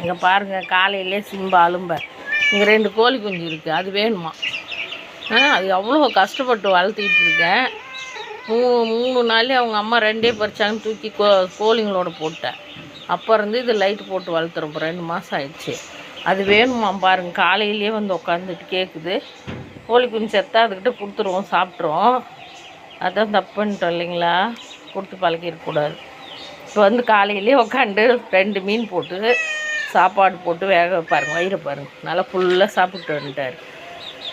இங்கே பாருங்கள் காலையிலே சிம்பா அலும்ப. இங்கே ரெண்டு கோழி குஞ்சு இருக்குது அது வேணுமா? ஆ அது அவ்வளோ கஷ்டப்பட்டு வளர்த்துக்கிட்டு இருக்கேன். மூ மூணு நாளே அவங்க அம்மா ரெண்டே பறிச்சாங்கன்னு தூக்கி கோ கோழிங்களோட போட்டேன். அப்போ இருந்து இது லைட்டு போட்டு வளர்த்துறோம் ரெண்டு மாதம் ஆயிடுச்சு. அது வேணுமா பாருங்கள் காலையிலேயே வந்து உட்காந்துட்டு கேட்குது கோழி குஞ்சு செத்தா அதுக்கிட்ட கொடுத்துருவோம் சாப்பிட்ருவோம் அதான் தப்புன்ட்டோம் இல்லைங்களா? கொடுத்து பழகிடக்கூடாது. இப்போ வந்து காலையிலேயே உட்காந்து ரெண்டு மீன் போட்டு சாப்பாடு போட்டு வேக வைப்பாருங்க. வயிறை பாருங்க. நல்லா ஃபுல்லாக சாப்பிட்டு வந்துட்டார்.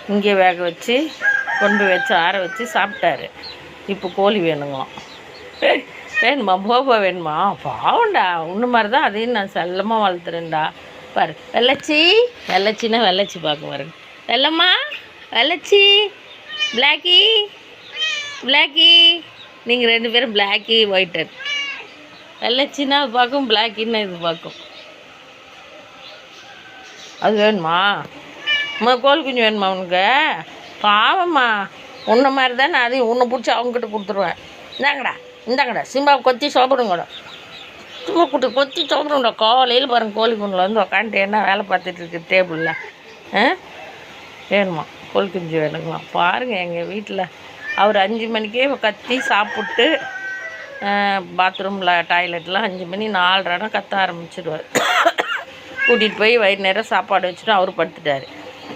இங்கே வேக வச்சு கொண்டு வச்சு ஆற வச்சு சாப்பிட்டாரு. இப்போ கோழி வேணுங்களாம். வேணுமா? போபா வேணுமா? பாவண்டா உன்ன மாதிரி தான் அதையும் நான் செல்லமாக வளர்த்துறேன்டா. பாரு. வெள்ளச்சி. வெள்ளச்சின்னா வெள்ளச்சி பார்க்க பாருங்க. வெள்ளம்மா? வெள்ளச்சி. பிளாக்கி. பிளாக்கி. நீங்கள் ரெண்டு பேரும் பிளாக்கி ஒயிட்டர் வெள்ளச்சின்னா அது பார்க்கும் பிளாக்கின்னு இது பார்க்கும். அது வேணுமா? அம்மா கோழி குஞ்சு வேணுமா உனக்கு? பாவம்மா. உன்ன மாதிரி தானே அதையும் உன்னை பிடிச்சி அவங்ககிட்ட கொடுத்துருவேன். இந்தாங்கடா இந்தாங்கடா. சிம்பா கொத்தி சாப்பிடுங்கடா. சும்மா குட்டி கொத்தி சாப்பிடுங்கடா. காலையில் பாருங்க கோழி குஞ்சில் வந்து உக்காந்துட்டு என்ன வேலை பார்த்துட்டு இருக்கு டேபிளில். ஆ? வேணுமா? கோழி குஞ்சு வேணுங்களா? பாருங்கள் எங்கள் வீட்டில் அவர் அஞ்சு மணிக்கே கத்தி சாப்பிட்டு பாத்ரூமில் டாய்லெட்லாம் அஞ்சு மணி நாலரைனா கத்த ஆரம்பிச்சிடுவார் கூட்டிகிட்டு போய் வயிறு நேரம் சாப்பாடு வச்சுட்டு அவர் படுத்துட்டார்.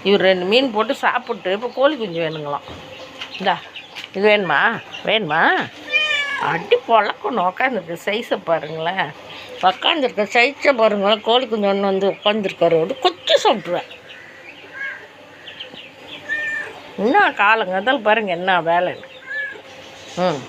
இவர் ரெண்டு மீன் போட்டு சாப்பிட்டு இப்போ கோழி குஞ்சு வேணுங்களாம். இந்தா இது வேணுமா? வேணுமா? அடி பழக்கணும் உட்காந்துருக்கு சைஸை பாருங்களேன். உக்காந்துருக்க சைஸை பாருங்களேன் கோழி குஞ்சு ஒன்று வந்து உட்காந்துருக்காரு வந்து கொச்சி சாப்பிட்ருவேன் என்ன காலங்கத்தால் பாருங்கள் என்ன வேலைன்னு. ம்.